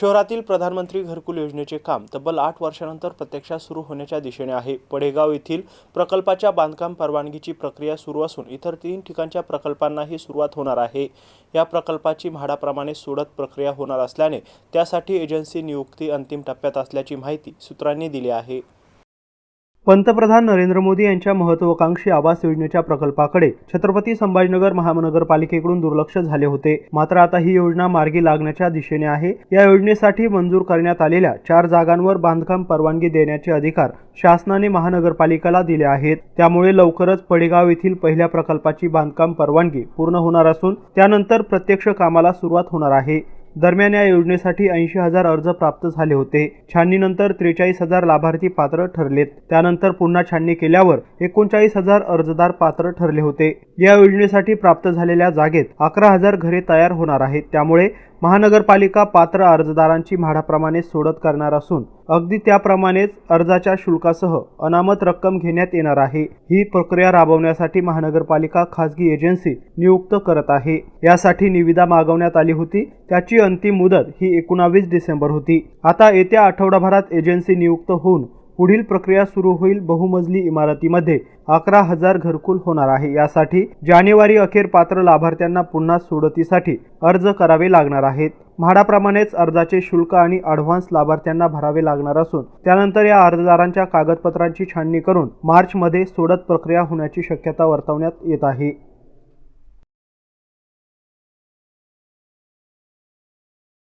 शहरातील प्रधानमंत्री घरकुल योजनेचे काम तब्बल आठ वर्षानंतर प्रत्यक्षात सुरू होण्याच्या दिशेने आहे. पडेगाव येथील प्रकल्पाच्या बांधकाम परवानगीची प्रक्रिया सुरू असून इतर तीन ठिकाणच्या प्रकल्पांनाही सुरुवात होणार आहे. या प्रकल्पाची म्हाडाप्रमाणे सोडत प्रक्रिया होणार असल्याने त्यासाठी एजन्सी नियुक्ती अंतिम टप्प्यात असल्याची माहिती सूत्रांनी दिली आहे. पंतप्रधान नरेंद्र मोदी यांच्या महत्वाकांक्षी आवास योजनेच्या प्रकल्पाकडे छत्रपती संभाजीनगर महानगरपालिकेकडून दुर्लक्ष झाले होते. मात्र आता ही योजना मार्गी लागण्याच्या दिशेने आहे. या योजनेसाठी मंजूर करण्यात आलेल्या चार जागांवर बांधकाम परवानगी देण्याचे अधिकार शासनाने महानगरपालिकेला दिले आहेत. त्यामुळे लवकरच पडेगाव येथील पहिल्या प्रकल्पाची बांधकाम परवानगी पूर्ण होणार असून त्यानंतर प्रत्यक्ष कामाला सुरुवात होणार आहे. दरम्यान या योजनेसाठी ऐंशी हजार अर्ज प्राप्त झाले होते. छाननीनंतर त्रेचाळीस हजार लाभार्थी पात्र ठरलेत. त्यानंतर पुन्हा छाननी केल्यावर एकोणचाळीस हजार अर्जदार पात्र ठरले होते. या योजनेसाठी प्राप्त झालेल्या जागेत अकरा हजार घरे तयार होणार आहेत. त्यामुळे महानगरपालिका पात्र अर्जदारांची म्हाडाप्रमाणे सोडत करणार असून अगदी त्याप्रमाणेच अर्जाच्या शुल्कासह अनामत रक्कम घेण्यात येणार आहे. ही प्रक्रिया राबवण्यासाठी महानगरपालिका खासगी एजन्सी नियुक्त करत आहे. यासाठी निविदा मागवण्यात आली होती. त्याची अंतिम मुदत ही एकोणावीस डिसेंबर होती. आता येत्या आठवडाभरात एजन्सी नियुक्त होऊन पुढील प्रक्रिया सुरू होईल बहुमजली इमारतीमध्ये. अकरा हजार घरकुल होणार आहे. यासाठी जानेवारी अखेर पात्र लाभार्थ्यांना पुन्हा सोडतीसाठी अर्ज करावे लागणार आहेत. म्हाडाप्रमाणेच अर्जाचे शुल्क आणि ॲडव्हान्स लाभार्थ्यांना भरावे लागणार असून त्यानंतर या अर्जदारांच्या कागदपत्रांची छाननी करून मार्चमध्ये सोडत प्रक्रिया होण्याची शक्यता वर्तवण्यात येत आहे.